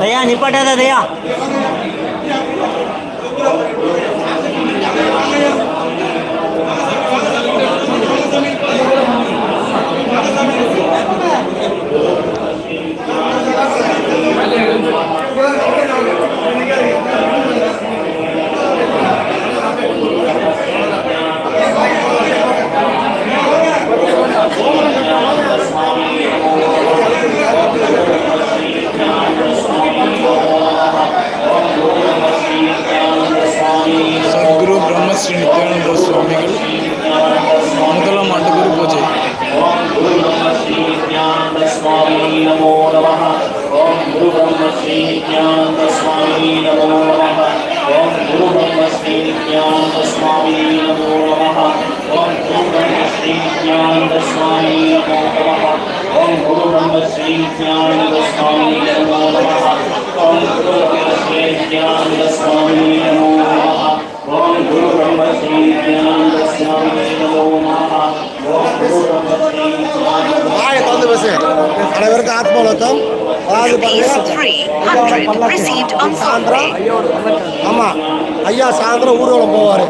தயா நிப்பாட்டாத தயா. శ్రీరామచంద్ర స్వామికి మొనకల మట్టుగురు పూజ ఓం గురు బ్రహ్మ శ్రీ జ్ఞానంద స్వామి నమో నమః ఓం గురు బ్రహ్మ శ్రీ జ్ఞానంద స్వామి அனைவருக்கும் ஆத்ம வணக்கம். அதாவது Rupees 300 received on சாயந்தரம் Sunday. ஆமாம் ஐயா சாயந்தரம் ஊர்வலம் போவார்.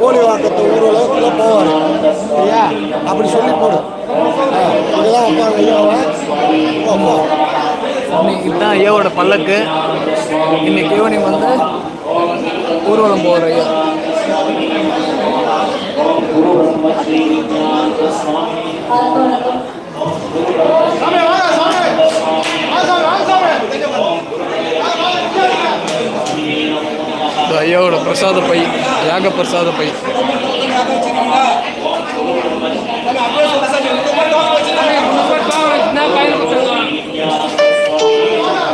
கோழி வாக்கத்து ஊர்வலத்தில் போவார். சரியா? அப்படி சொல்லி போடு. இதுதான் வைப்பாங்க ஐயாவை. இன்னைக்கு இதுதான் ஐயாவோட பல்லக்கு. இன்னைக்கு ஈவினிங் வந்து ஊர்வலம் போகிற ஐயா. இது ஐயாவோட பிரசாத பை யாக Prasada Pai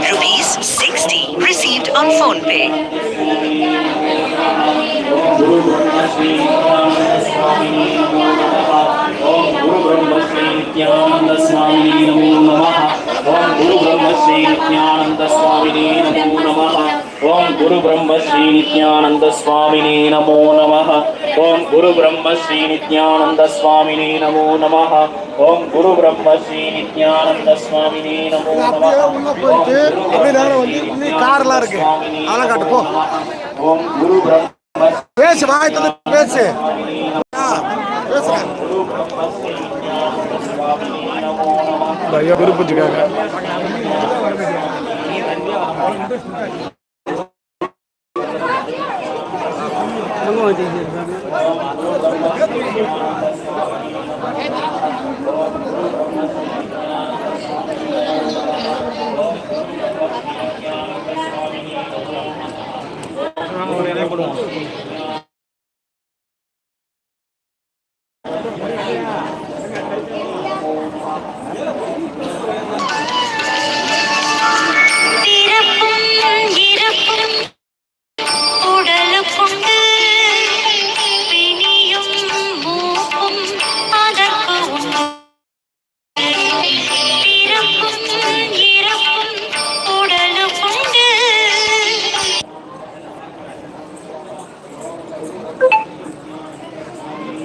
Rupees 60 received on phone ஓம் குரு பிரம்ம ஸ்ரீ நித்யானந்த சுவாமினே நமோ நம ஓம் குரு பிரம்ம ஸ்ரீ நித்யானந்த சுவாமினே நமோ நம ஓம் குரு பிரம்ம ஸ்ரீ நித்யானந்த சுவாமினே நமோ நம அப்படியே கார்லாம் இருக்கு. அதெல்லாம் காட்டு போ. ஓம் குரு பிரம்ம பேசு வாய்த்து பேசு. பேசுறேன். ஐயா விருப்பத்துக்காக 我这些什么？不中。